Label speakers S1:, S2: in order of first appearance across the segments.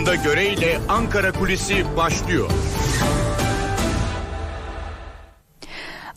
S1: Funda Göre ile Ankara Kulisi başlıyor.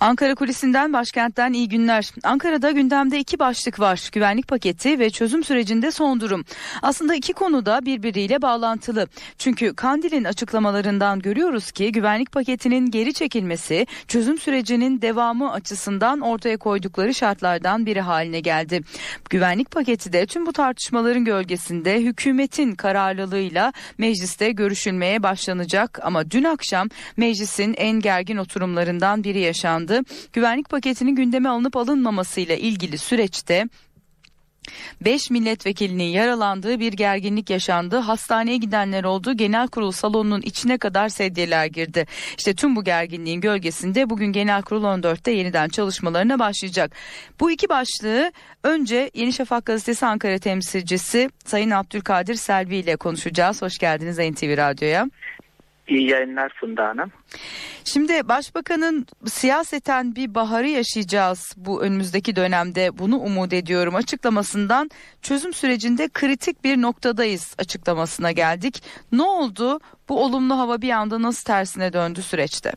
S2: Ankara Kulisi'nden başkentten iyi günler. Ankara'da gündemde iki başlık var. Güvenlik paketi ve çözüm sürecinde son durum. Aslında iki konu da birbiriyle bağlantılı. Çünkü Kandil'in açıklamalarından görüyoruz ki güvenlik paketinin geri çekilmesi çözüm sürecinin devamı açısından ortaya koydukları şartlardan biri haline geldi. Güvenlik paketi de tüm bu tartışmaların gölgesinde hükümetin kararlılığıyla mecliste görüşülmeye başlanacak ama dün akşam meclisin en gergin oturumlarından biri yaşandı açıklandı. Güvenlik paketinin gündeme alınıp alınmamasıyla ilgili süreçte 5 milletvekilinin yaralandığı bir gerginlik yaşandı. Hastaneye gidenler oldu. Genel kurul salonunun içine kadar sedyeler girdi. İşte tüm bu gerginliğin gölgesinde bugün genel kurul 14'te yeniden çalışmalarına başlayacak. Bu iki başlığı önce Yeni Şafak gazetesi Ankara temsilcisi Sayın Abdülkadir Selvi ile konuşacağız. Hoş geldiniz NTV Radyo'ya.
S3: İyi yayınlar Funda Hanım.
S2: Şimdi başbakanın siyaseten bir baharı yaşayacağız bu önümüzdeki dönemde bunu umut ediyorum açıklamasından çözüm sürecinde kritik bir noktadayız açıklamasına geldik. Ne oldu? Bu olumlu hava bir anda nasıl tersine döndü süreçte?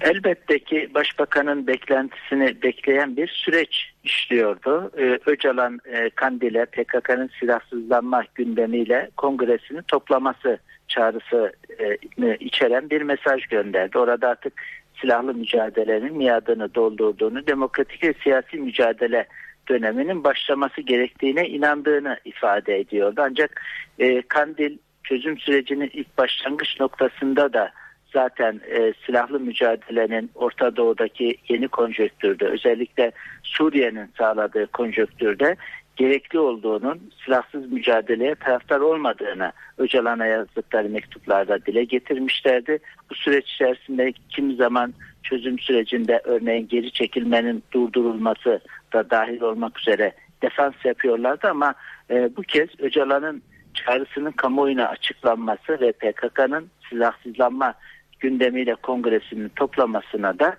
S3: Elbette ki başbakanın beklentisini bekleyen bir süreç işliyordu. Ee, Öcalan e, Kandil'e PKK'nın silahsızlanma gündemiyle kongresini toplaması çağrısı e, içeren bir mesaj gönderdi. Orada artık silahlı mücadelenin miadını doldurduğunu, demokratik ve siyasi mücadele döneminin başlaması gerektiğine inandığını ifade ediyordu. Ancak e, Kandil çözüm sürecinin ilk başlangıç noktasında da zaten e, silahlı mücadelenin Orta Doğu'daki yeni konjöktürde özellikle Suriye'nin sağladığı konjöktürde gerekli olduğunun silahsız mücadeleye taraftar olmadığını Öcalan'a yazdıkları mektuplarda dile getirmişlerdi. Bu süreç içerisinde kim zaman çözüm sürecinde örneğin geri çekilmenin durdurulması da dahil olmak üzere defans yapıyorlardı ama e, bu kez Öcalan'ın çağrısının kamuoyuna açıklanması ve PKK'nın silahsızlanma gündemiyle kongresinin toplamasına da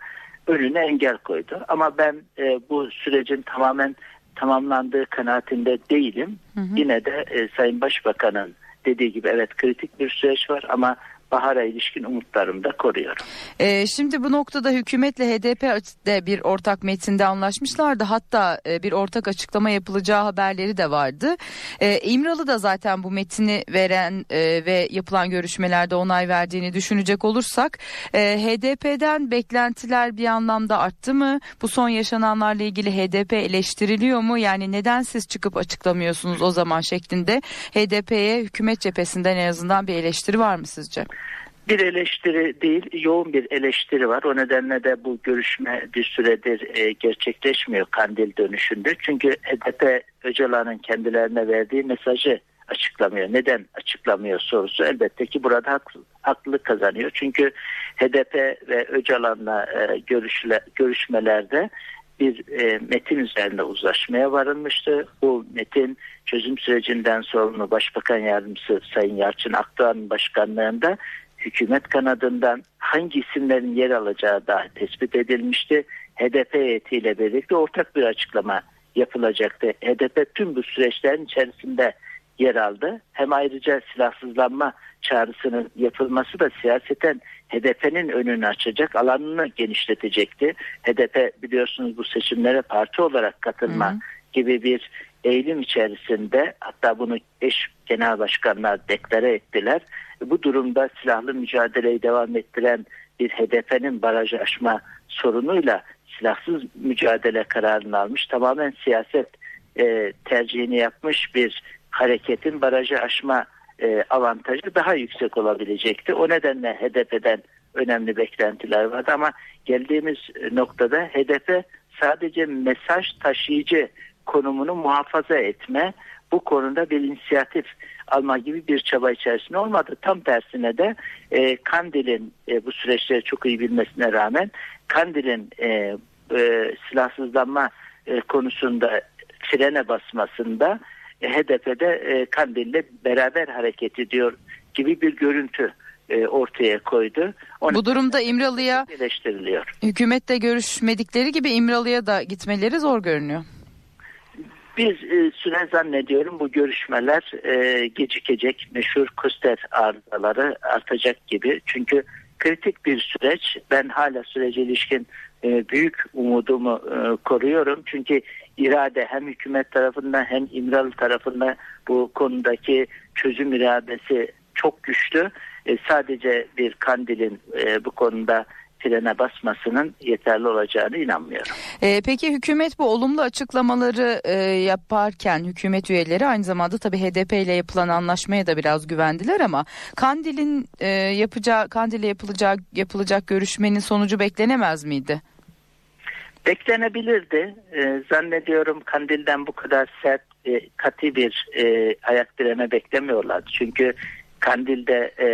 S3: önüne engel koydu. Ama ben e, bu sürecin tamamen tamamlandığı kanaatinde değilim. Hı hı. Yine de e, Sayın Başbakan'ın dediği gibi evet kritik bir süreç var ama bahara ilişkin umutlarımı da koruyorum.
S2: Ee, şimdi bu noktada hükümetle HDP de bir ortak metinde anlaşmışlardı. Hatta e, bir ortak açıklama yapılacağı haberleri de vardı. Ee, İmralı da zaten bu metini veren e, ve yapılan görüşmelerde onay verdiğini düşünecek olursak e, HDP'den beklentiler bir anlamda arttı mı? Bu son yaşananlarla ilgili HDP eleştiriliyor mu? Yani neden siz çıkıp açıklamıyorsunuz o zaman şeklinde HDP'ye hükümet cephesinden en azından bir eleştiri var mı sizce?
S3: Bir eleştiri değil, yoğun bir eleştiri var. O nedenle de bu görüşme bir süredir e, gerçekleşmiyor Kandil dönüşünde. Çünkü HDP Öcalan'ın kendilerine verdiği mesajı açıklamıyor. Neden açıklamıyor sorusu elbette ki burada haklı, haklılık kazanıyor. Çünkü HDP ve Öcalan'la e, görüşle, görüşmelerde bir e, metin üzerinde uzlaşmaya varılmıştı. Bu metin çözüm sürecinden sorumlu Başbakan Yardımcısı Sayın Yalçın Akdoğan'ın başkanlığında hükümet kanadından hangi isimlerin yer alacağı da tespit edilmişti. HDP heyetiyle birlikte ortak bir açıklama yapılacaktı. HDP tüm bu süreçlerin içerisinde yer aldı. Hem ayrıca silahsızlanma çağrısının yapılması da siyaseten HDP'nin önünü açacak, alanını genişletecekti. HDP biliyorsunuz bu seçimlere parti olarak katılma Hı. gibi bir eğilim içerisinde hatta bunu eş genel başkanlar deklare ettiler. Bu durumda silahlı mücadeleyi devam ettiren bir HDP'nin barajı aşma sorunuyla silahsız mücadele kararını almış. Tamamen siyaset e, tercihini yapmış bir hareketin barajı aşma e, avantajı daha yüksek olabilecekti. O nedenle HDP'den önemli beklentiler vardı ama geldiğimiz noktada HDP sadece mesaj taşıyıcı konumunu muhafaza etme, bu konuda bir inisiyatif alma gibi bir çaba içerisinde olmadı. Tam tersine de e, Kandil'in e, bu süreçleri çok iyi bilmesine rağmen Kandil'in e, e, silahsızlanma e, konusunda frene basmasında e, HDP'de e, Kandil'le beraber hareket ediyor gibi bir görüntü e, ortaya koydu.
S2: Onu Bu durumda İmralı'ya hükümette görüşmedikleri gibi İmralı'ya da gitmeleri zor görünüyor
S3: Bir e, süre zannediyorum bu görüşmeler e, gecikecek. Meşhur Kuster arızaları artacak gibi. Çünkü kritik bir süreç. Ben hala sürece ilişkin e, büyük umudumu e, koruyorum. Çünkü irade hem hükümet tarafından hem İmralı tarafından bu konudaki çözüm iradesi çok güçlü. Sadece bir kandilin e, bu konuda frene basmasının yeterli olacağını inanmıyorum.
S2: Ee, peki hükümet bu olumlu açıklamaları e, yaparken hükümet üyeleri aynı zamanda tabii HDP ile yapılan anlaşmaya da biraz güvendiler ama Kandil'in e, yapacağı Kandil'le yapılacak yapılacak görüşmenin sonucu beklenemez miydi?
S3: Beklenebilirdi. E, zannediyorum Kandil'den bu kadar sert, e, katı bir e, ayak direme beklemiyorlardı. Çünkü Kandil'de e,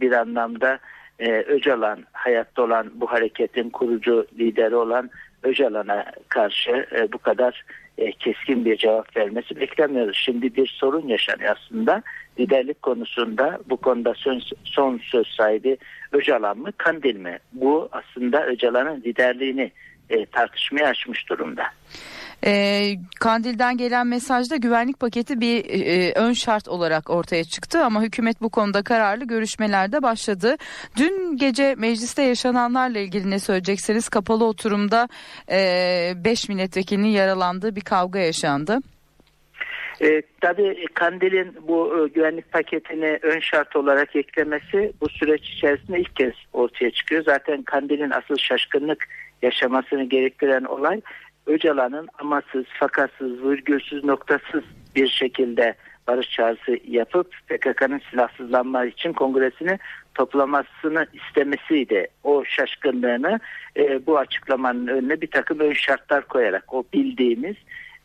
S3: bir anlamda e, Öcalan, hayatta olan bu hareketin kurucu lideri olan Öcalan'a karşı e, bu kadar e, keskin bir cevap vermesi beklemiyoruz. Şimdi bir sorun yaşanıyor aslında. Liderlik konusunda bu konuda son, son söz sahibi Öcalan mı, Kandil mi? Bu aslında Öcalan'ın liderliğini e, tartışmaya açmış durumda.
S2: E, Kandil'den gelen mesajda güvenlik paketi bir e, ön şart olarak ortaya çıktı ama hükümet bu konuda kararlı görüşmelerde başladı. Dün gece mecliste yaşananlarla ilgili ne söyleyeceksiniz? Kapalı oturumda 5 e, milletvekilinin yaralandığı bir kavga yaşandı.
S3: E, tabii Kandil'in bu e, güvenlik paketini ön şart olarak eklemesi bu süreç içerisinde ilk kez ortaya çıkıyor. Zaten Kandil'in asıl şaşkınlık yaşamasını gerektiren olay Öcalan'ın amasız, fakatsız, virgülsüz, noktasız bir şekilde barış çağrısı yapıp PKK'nın silahsızlanma için kongresini toplamasını istemesiydi. O şaşkınlığını e, bu açıklamanın önüne bir takım ön şartlar koyarak o bildiğimiz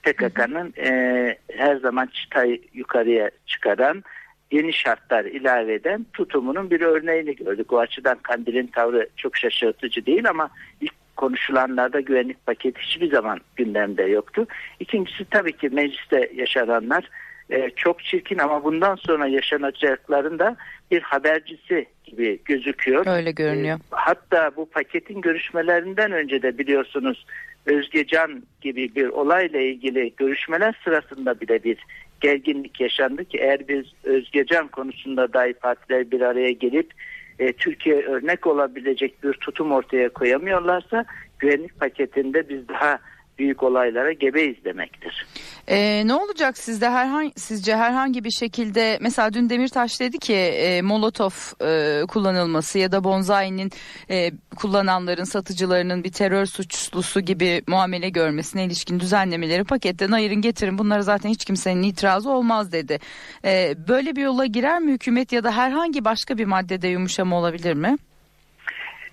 S3: PKK'nın e, her zaman çıtayı yukarıya çıkaran yeni şartlar ilave eden tutumunun bir örneğini gördük. O açıdan Kandil'in tavrı çok şaşırtıcı değil ama ilk konuşulanlarda güvenlik paketi hiçbir zaman gündemde yoktu. İkincisi tabii ki mecliste yaşananlar e, çok çirkin ama bundan sonra yaşanacakların da bir habercisi gibi gözüküyor.
S2: Öyle görünüyor.
S3: E, hatta bu paketin görüşmelerinden önce de biliyorsunuz Özgecan gibi bir olayla ilgili görüşmeler sırasında bile bir gerginlik yaşandı ki eğer biz Özgecan konusunda dahi partiler bir araya gelip e, Türkiye örnek olabilecek bir tutum ortaya koyamıyorlarsa güvenlik paketinde biz daha büyük olaylara gebeyiz demektir.
S2: Ee, ne olacak sizde herhangi sizce herhangi bir şekilde mesela dün Demirtaş dedi ki e, Molotov e, kullanılması ya da Bonzai'nin e, kullananların satıcılarının bir terör suçlusu gibi muamele görmesine ilişkin düzenlemeleri paketten ayırın getirin bunlara zaten hiç kimsenin itirazı olmaz dedi. E, böyle bir yola girer mi hükümet ya da herhangi başka bir maddede yumuşama olabilir mi?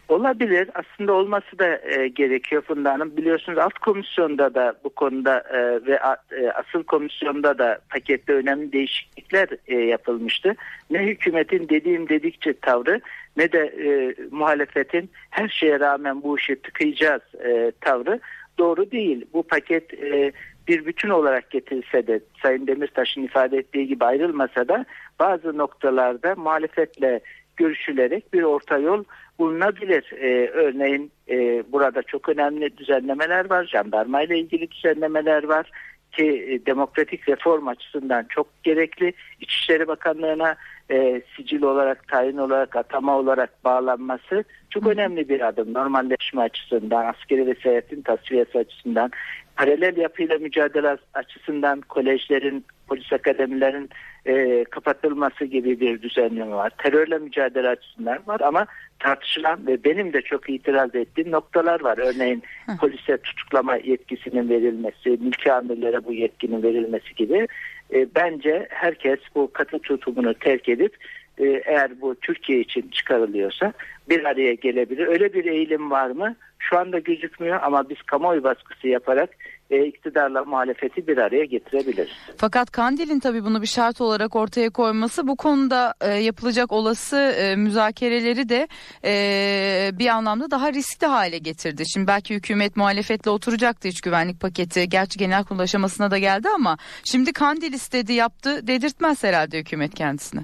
S3: Olabilir. Aslında olması da e, gerekiyor Funda Hanım. Biliyorsunuz alt komisyonda da bu konuda e, ve a, e, asıl komisyonda da pakette önemli değişiklikler e, yapılmıştı. Ne hükümetin dediğim dedikçe tavrı ne de e, muhalefetin her şeye rağmen bu işi tıkayacağız e, tavrı doğru değil. Bu paket e, bir bütün olarak getirilse de Sayın Demirtaş'ın ifade ettiği gibi ayrılmasa da bazı noktalarda muhalefetle görüşülerek bir orta yol bulunabilir. Ee, örneğin e, burada çok önemli düzenlemeler var. Jandarma ile ilgili düzenlemeler var ki e, demokratik reform açısından çok gerekli. İçişleri Bakanlığı'na e, sicil olarak, tayin olarak, atama olarak bağlanması çok önemli bir adım. Normalleşme açısından, askeri vesayetin tasfiyesi açısından, paralel yapıyla mücadele açısından kolejlerin, polis akademilerin e, kapatılması gibi bir düzenleme var. Terörle mücadele açısından var ama tartışılan ve benim de çok itiraz ettiğim noktalar var. Örneğin polise tutuklama yetkisinin verilmesi, mülki amirlere bu yetkinin verilmesi gibi. E, bence herkes bu katı tutumunu terk edip e, eğer bu Türkiye için çıkarılıyorsa bir araya gelebilir. Öyle bir eğilim var mı? Şu anda gözükmüyor ama biz kamuoyu baskısı yaparak e, iktidarla muhalefeti bir araya getirebiliriz.
S2: Fakat Kandil'in tabii bunu bir şart olarak ortaya koyması bu konuda e, yapılacak olası e, müzakereleri de e, bir anlamda daha riskli hale getirdi. Şimdi belki hükümet muhalefetle oturacaktı iç güvenlik paketi. Gerçi genel kurul aşamasına da geldi ama şimdi Kandil istedi yaptı dedirtmez herhalde hükümet kendisine.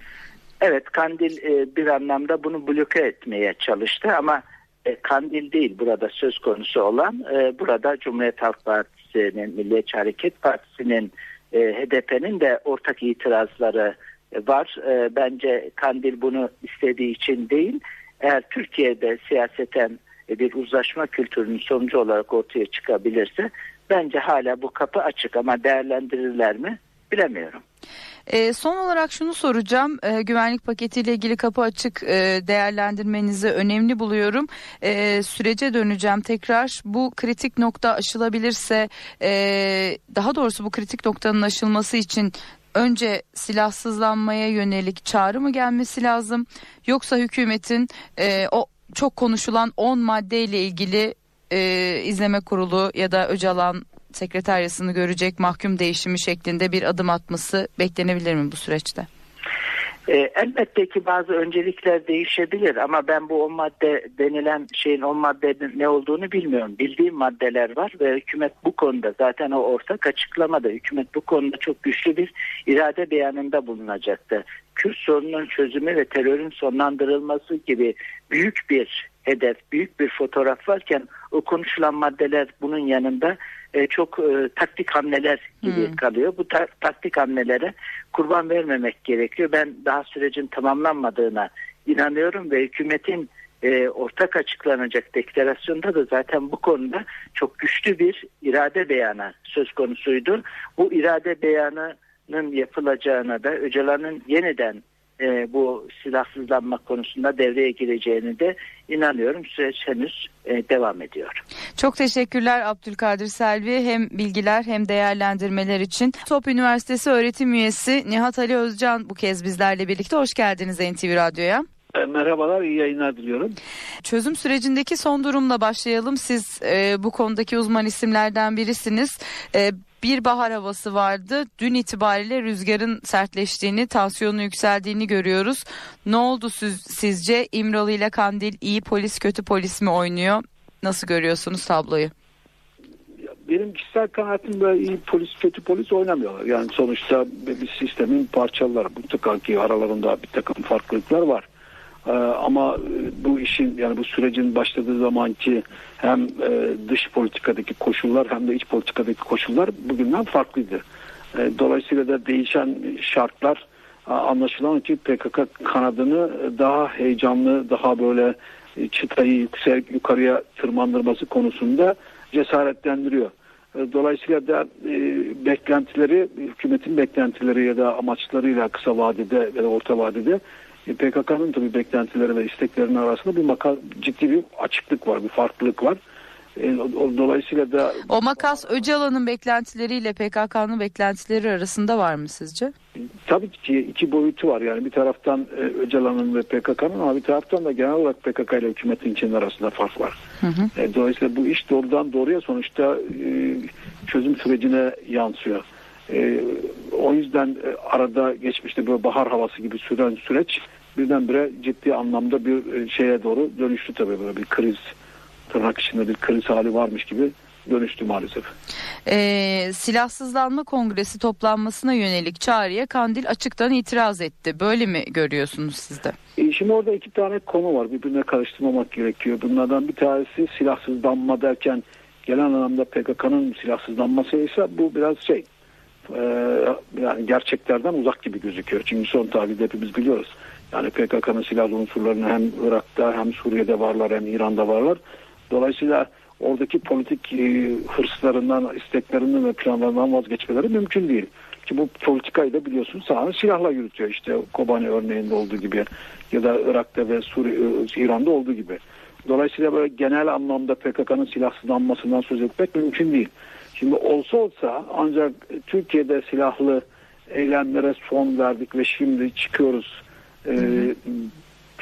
S3: Evet Kandil e, bir anlamda bunu bloke etmeye çalıştı ama e, Kandil değil burada söz konusu olan e, burada Cumhuriyet Halk Partisi Partisi'nin, Milliyetçi Hareket Partisi'nin, e, HDP'nin de ortak itirazları var. E, bence Kandil bunu istediği için değil. Eğer Türkiye'de siyaseten bir uzlaşma kültürünün sonucu olarak ortaya çıkabilirse bence hala bu kapı açık ama değerlendirirler mi bilemiyorum.
S2: E, son olarak şunu soracağım. E, güvenlik paketiyle ilgili kapı açık e, değerlendirmenizi önemli buluyorum. E, sürece döneceğim tekrar. Bu kritik nokta aşılabilirse e, daha doğrusu bu kritik noktanın aşılması için önce silahsızlanmaya yönelik çağrı mı gelmesi lazım? Yoksa hükümetin e, o çok konuşulan 10 maddeyle ilgili e, izleme kurulu ya da Öcalan sekreteryasını görecek mahkum değişimi şeklinde bir adım atması beklenebilir mi bu süreçte?
S3: E, elbette ki bazı öncelikler değişebilir ama ben bu 10 madde denilen şeyin 10 maddenin ne olduğunu bilmiyorum. Bildiğim maddeler var ve hükümet bu konuda zaten o ortak açıklamada hükümet bu konuda çok güçlü bir irade beyanında bulunacaktı. Kürt sorununun çözümü ve terörün sonlandırılması gibi büyük bir hedef, büyük bir fotoğraf varken o konuşulan maddeler bunun yanında e, çok e, taktik hamleler gibi
S2: Hmm.
S3: kalıyor. Bu ta- taktik hamlelere kurban vermemek gerekiyor. Ben daha sürecin tamamlanmadığına inanıyorum ve hükümetin e, ortak açıklanacak deklarasyonda da zaten bu konuda çok güçlü bir irade beyanı söz konusuydu. Bu irade beyanının yapılacağına da Öcalan'ın yeniden e, bu silahsızlanma konusunda devreye gireceğini de inanıyorum. Süreç henüz e, devam ediyor.
S2: Çok teşekkürler Abdülkadir Selvi hem bilgiler hem değerlendirmeler için. Top Üniversitesi öğretim üyesi Nihat Ali Özcan bu kez bizlerle birlikte. Hoş geldiniz NTV Radyo'ya.
S4: E, Merhabalar, iyi yayınlar diliyorum.
S2: Çözüm sürecindeki son durumla başlayalım. Siz e, bu konudaki uzman isimlerden birisiniz. E, bir bahar havası vardı. Dün itibariyle rüzgarın sertleştiğini, tansiyonun yükseldiğini görüyoruz. Ne oldu siz, sizce? İmralı ile Kandil iyi polis kötü polis mi oynuyor? Nasıl görüyorsunuz tabloyu?
S4: Benim kişisel kanaatim böyle iyi polis kötü polis oynamıyorlar. Yani sonuçta bir sistemin parçaları. Mutlaka ki aralarında bir takım farklılıklar var. Ee, ama e, bu işin yani bu sürecin başladığı zamanki hem e, dış politikadaki koşullar hem de iç politikadaki koşullar bugünden farklıydı. E, dolayısıyla da değişen şartlar anlaşılan ki PKK kanadını daha heyecanlı, daha böyle çıtayı yüksek yukarıya tırmandırması konusunda cesaretlendiriyor. Dolayısıyla da beklentileri, hükümetin beklentileri ya da amaçlarıyla kısa vadede ya orta vadede PKK'nın tabii beklentileri ve isteklerinin arasında bir maka, ciddi bir açıklık var, bir farklılık var. E, Dolayısıyla da
S2: O makas Öcalan'ın beklentileriyle PKK'nın beklentileri arasında var mı sizce?
S4: tabii ki iki boyutu var. Yani bir taraftan e, Öcalan'ın ve PKK'nın ama bir taraftan da genel olarak PKK ile hükümetin içinde arasında fark var.
S2: Hı hı.
S4: E, Dolayısıyla bu iş doğrudan doğruya sonuçta e, çözüm sürecine yansıyor. E, o yüzden e, arada geçmişte böyle bahar havası gibi süren süreç birdenbire ciddi anlamda bir e, şeye doğru dönüştü tabii böyle bir kriz tırnak içinde bir kriz hali varmış gibi dönüştü maalesef.
S2: Ee, silahsızlanma kongresi toplanmasına yönelik çağrıya Kandil açıktan itiraz etti. Böyle mi görüyorsunuz siz de?
S4: E, Şimdi orada iki tane konu var. Birbirine karıştırmamak gerekiyor. Bunlardan bir tanesi silahsızlanma derken genel anlamda PKK'nın silahsızlanması ise bu biraz şey e, yani gerçeklerden uzak gibi gözüküyor. Çünkü son tarihte hepimiz biliyoruz. Yani PKK'nın silahlı unsurlarını hem Irak'ta hem Suriye'de varlar hem İran'da varlar. Dolayısıyla oradaki politik e, hırslarından, isteklerinden ve planlarından vazgeçmeleri mümkün değil. Ki bu politikayı da biliyorsun sahada silahla yürütüyor. İşte Kobani örneğinde olduğu gibi ya da Irak'ta ve Suriye, İran'da olduğu gibi. Dolayısıyla böyle genel anlamda PKK'nın silahsızlanmasından söz etmek mümkün değil. Şimdi olsa olsa ancak Türkiye'de silahlı eylemlere son verdik ve şimdi çıkıyoruz e,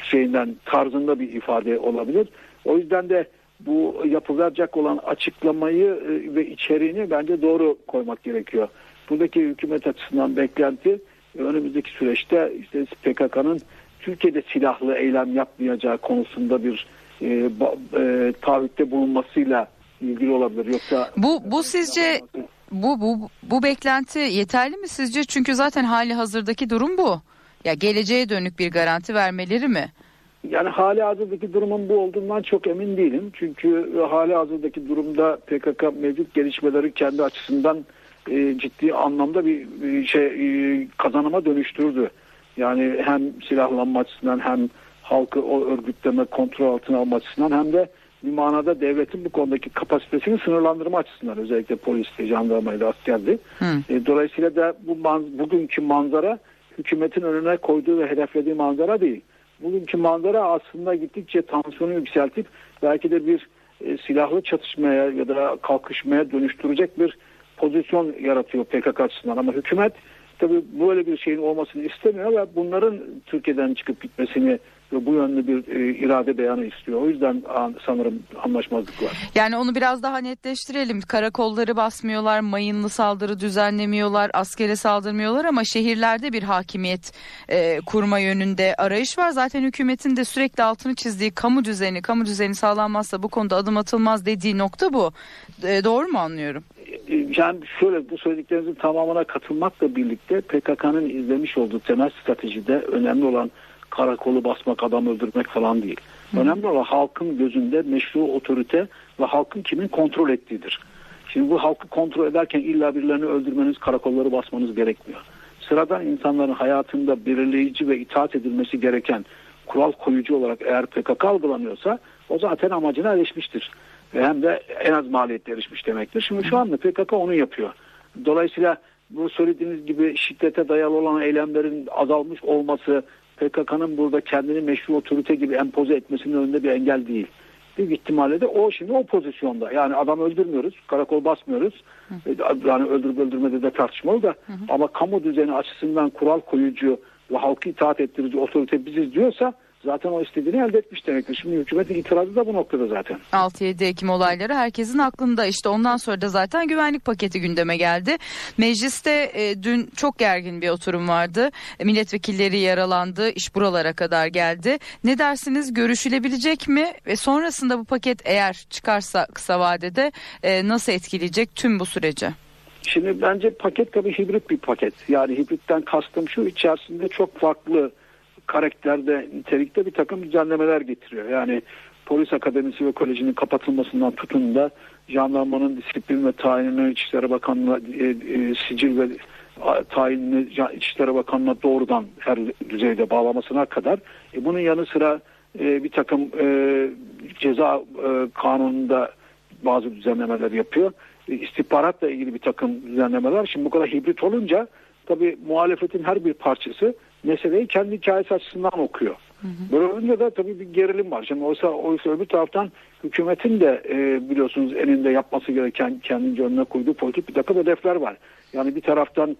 S4: şeyinden tarzında bir ifade olabilir. O yüzden de bu yapılacak olan açıklamayı e, ve içeriğini bence doğru koymak gerekiyor. Buradaki hükümet açısından beklenti e, önümüzdeki süreçte işte PKK'nın Türkiye'de silahlı eylem yapmayacağı konusunda bir e, e, taahhütte bulunmasıyla ilgili olabilir. Yoksa
S2: Bu bu sizce bu bu bu beklenti yeterli mi sizce? Çünkü zaten hali hazırdaki durum bu. Ya geleceğe dönük bir garanti vermeleri mi?
S4: Yani hali hazırdaki durumun bu olduğundan çok emin değilim. Çünkü hali hazırdaki durumda PKK mevcut gelişmeleri kendi açısından e, ciddi anlamda bir, bir şey e, kazanıma dönüştürdü. Yani hem silahlanma açısından hem halkı o örgütleme kontrol altına alma açısından hem de bir manada devletin bu konudaki kapasitesini sınırlandırma açısından özellikle polis, jandarmayla askerdi.
S2: Hı.
S4: E, dolayısıyla da bu man- bugünkü manzara hükümetin önüne koyduğu ve hedeflediği manzara değil. Bugünkü manzara aslında gittikçe tansiyonu yükseltip belki de bir e, silahlı çatışmaya ya da kalkışmaya dönüştürecek bir pozisyon yaratıyor PKK açısından. Ama hükümet tabii böyle bir şeyin olmasını istemiyor ve bunların Türkiye'den çıkıp gitmesini ve bu yönlü bir e, irade beyanı istiyor. O yüzden an- sanırım anlaşmazlık var.
S2: Yani onu biraz daha netleştirelim. Karakolları basmıyorlar, mayınlı saldırı düzenlemiyorlar, askere saldırmıyorlar ama şehirlerde bir hakimiyet e, kurma yönünde arayış var. Zaten hükümetin de sürekli altını çizdiği kamu düzeni, kamu düzeni sağlanmazsa bu konuda adım atılmaz dediği nokta bu. E, doğru mu anlıyorum?
S4: Yani şöyle bu söylediklerinizin tamamına katılmakla birlikte PKK'nın izlemiş olduğu temel stratejide önemli olan karakolu basmak, adam öldürmek falan değil. Önemli olan halkın gözünde meşru otorite ve halkın kimin kontrol ettiğidir. Şimdi bu halkı kontrol ederken illa birilerini öldürmeniz, karakolları basmanız gerekmiyor. Sıradan insanların hayatında belirleyici ve itaat edilmesi gereken kural koyucu olarak eğer PKK algılanıyorsa o zaten amacına erişmiştir. Ve hem de en az maliyette erişmiş demektir. Şimdi şu anda PKK onu yapıyor. Dolayısıyla bu söylediğiniz gibi şiddete dayalı olan eylemlerin azalmış olması PKK'nın burada kendini meşru otorite gibi empoze etmesinin önünde bir engel değil. Büyük ihtimalle de o şimdi o pozisyonda. Yani adam öldürmüyoruz, karakol basmıyoruz. Yani öldürüp öldürmede de tartışmalı da. Ama kamu düzeni açısından kural koyucu ve halkı itaat ettirici otorite biziz diyorsa zaten o istediğini elde etmiş demektir. Şimdi hükümetin itirazı da bu noktada zaten.
S2: 6-7 Ekim olayları herkesin aklında. İşte ondan sonra da zaten güvenlik paketi gündeme geldi. Mecliste e, dün çok gergin bir oturum vardı. E, milletvekilleri yaralandı. iş buralara kadar geldi. Ne dersiniz? Görüşülebilecek mi? Ve sonrasında bu paket eğer çıkarsa kısa vadede e, nasıl etkileyecek tüm bu süreci?
S4: Şimdi bence paket tabii hibrit bir paket. Yani hibritten kastım şu içerisinde çok farklı karakterde, nitelikte bir takım düzenlemeler getiriyor. Yani polis akademisi ve kolejinin kapatılmasından tutun da jandarmanın disiplin ve tayinini İçişleri Bakanlığı e, e, sicil ve tayinini İçişleri Bakanlığı'na doğrudan her düzeyde bağlamasına kadar e, bunun yanı sıra e, bir takım e, ceza e, kanununda bazı düzenlemeler yapıyor. E, istihbaratla ilgili bir takım düzenlemeler. Şimdi bu kadar hibrit olunca tabii muhalefetin her bir parçası meseleyi kendi hikayesi açısından okuyor. Olunca da tabii bir gerilim var. Şimdi oysa, oysa öbür taraftan hükümetin de e, biliyorsunuz elinde yapması gereken kendince önüne koyduğu politik bir takım hedefler var. Yani bir taraftan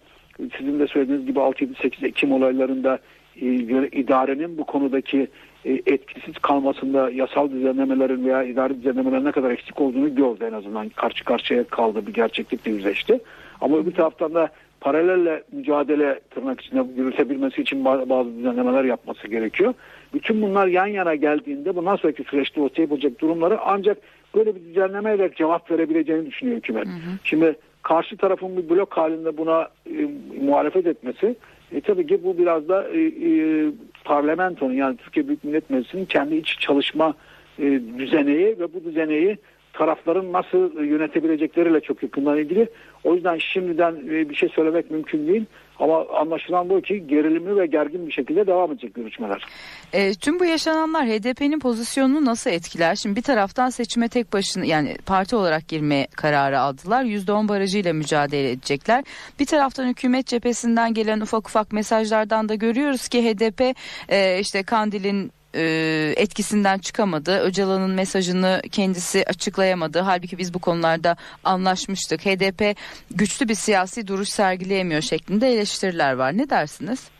S4: sizin de söylediğiniz gibi 6-7-8 Ekim olaylarında e, idarenin bu konudaki e, etkisiz kalmasında yasal düzenlemelerin veya idari düzenlemelerin ne kadar eksik olduğunu gördü en azından karşı karşıya kaldı bir gerçeklikle yüzleşti. Ama öbür taraftan da paralelle mücadele tırnak içinde yürütebilmesi için ba- bazı düzenlemeler yapması gerekiyor. Bütün bunlar yan yana geldiğinde bundan sonraki süreçte ortaya bulacak durumları ancak böyle bir düzenlemeyle cevap verebileceğini düşünüyor hükümet. Şimdi karşı tarafın bir blok halinde buna e, muhalefet etmesi e, tabii ki bu biraz da e, e, parlamentonun yani Türkiye Büyük Millet Meclisi'nin kendi iç çalışma e, düzeneği ve bu düzeneği tarafların nasıl yönetebilecekleriyle çok yakından ilgili. O yüzden şimdiden e, bir şey söylemek mümkün değil. Ama anlaşılan bu ki gerilimli ve gergin bir şekilde devam edecek görüşmeler.
S2: E, tüm bu yaşananlar HDP'nin pozisyonunu nasıl etkiler? Şimdi bir taraftan seçime tek başına yani parti olarak girme kararı aldılar. %10 barajıyla mücadele edecekler. Bir taraftan hükümet cephesinden gelen ufak ufak mesajlardan da görüyoruz ki HDP e, işte Kandil'in e, etkisinden çıkamadı. Öcalan'ın mesajını kendisi açıklayamadı. Halbuki biz bu konularda anlaşmıştık. HDP güçlü bir siyasi duruş sergileyemiyor şeklinde eleştiriler var. Ne dersiniz?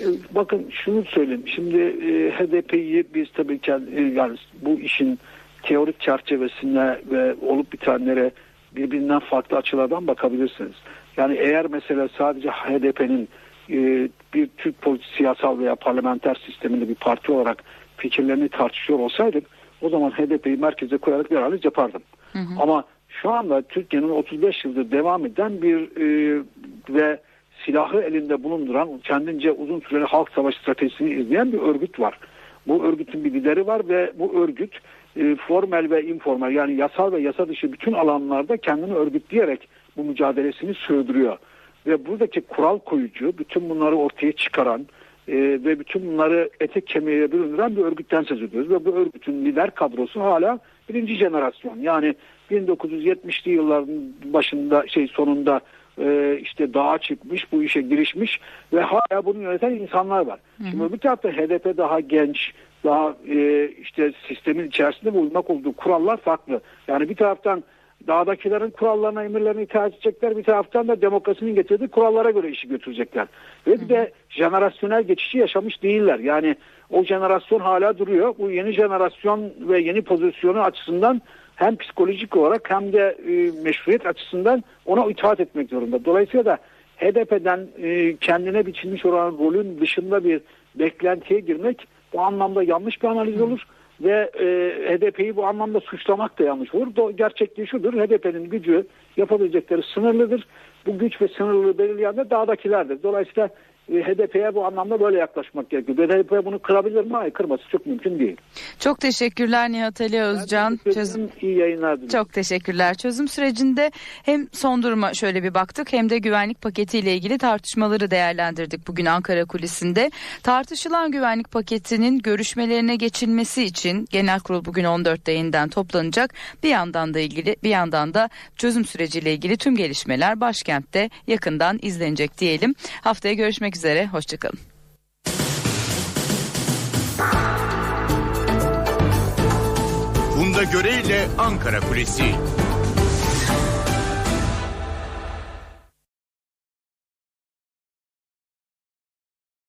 S4: E, Bakın şunu söyleyeyim. Şimdi e, HDP'yi biz tabii ki e, yani bu işin teorik çerçevesine ve olup bitenlere birbirinden farklı açılardan bakabilirsiniz. Yani eğer mesela sadece HDP'nin e, bir Türk politik siyasal veya parlamenter sisteminde bir parti olarak fikirlerini tartışıyor olsaydık o zaman HDP'yi merkeze koyarak bir analiz yapardım. Ama şu anda Türkiye'nin 35 yıldır devam eden bir e, ve silahı elinde bulunduran kendince uzun süreli halk savaşı stratejisini izleyen bir örgüt var. Bu örgütün bir lideri var ve bu örgüt e, formel ve informal yani yasal ve yasa dışı bütün alanlarda kendini örgütleyerek bu mücadelesini sürdürüyor. Ve buradaki kural koyucu, bütün bunları ortaya çıkaran e, ve bütün bunları ete kemiğe büründüren bir örgütten söz ediyoruz. Ve bu örgütün lider kadrosu hala birinci jenerasyon. Yani 1970'li yılların başında şey sonunda e, işte dağa çıkmış, bu işe girişmiş ve hala bunu yöneten insanlar var. Şimdi bir tarafta HDP daha genç, daha e, işte sistemin içerisinde uymak olduğu kurallar farklı. Yani bir taraftan dağdakilerin kurallarına, emirlerine itaat edecekler. Bir taraftan da demokrasinin getirdiği kurallara göre işi götürecekler. Ve bir de jenerasyonel geçişi yaşamış değiller. Yani o jenerasyon hala duruyor. Bu yeni jenerasyon ve yeni pozisyonu açısından hem psikolojik olarak hem de e, meşruiyet açısından ona itaat etmek zorunda. Dolayısıyla da HDP'den e, kendine biçilmiş olan rolün dışında bir beklentiye girmek bu anlamda yanlış bir analiz olur ve e, HDP'yi bu anlamda suçlamak da yanlış olur. Do- gerçekliği şudur, HDP'nin gücü yapabilecekleri sınırlıdır. Bu güç ve sınırlılığı belirleyen de dağdakilerdir. Dolayısıyla HDP'ye bu anlamda böyle yaklaşmak gerekiyor. HDP bunu kırabilir mi? Hayır, kırması çok mümkün değil.
S2: Çok teşekkürler Nihat Ali Özcan.
S4: Çözüm iyi yayınlar diliyorum.
S2: Çok teşekkürler. Çözüm sürecinde hem son duruma şöyle bir baktık hem de güvenlik paketiyle ilgili tartışmaları değerlendirdik bugün Ankara kulisinde. Tartışılan güvenlik paketinin görüşmelerine geçilmesi için genel kurul bugün 14'te yeniden toplanacak. Bir yandan da ilgili bir yandan da çözüm süreciyle ilgili tüm gelişmeler başkentte yakından izlenecek diyelim. Haftaya görüşmek üzere. Hoşçakalın.
S1: Funda Göre ile Ankara Kulisi.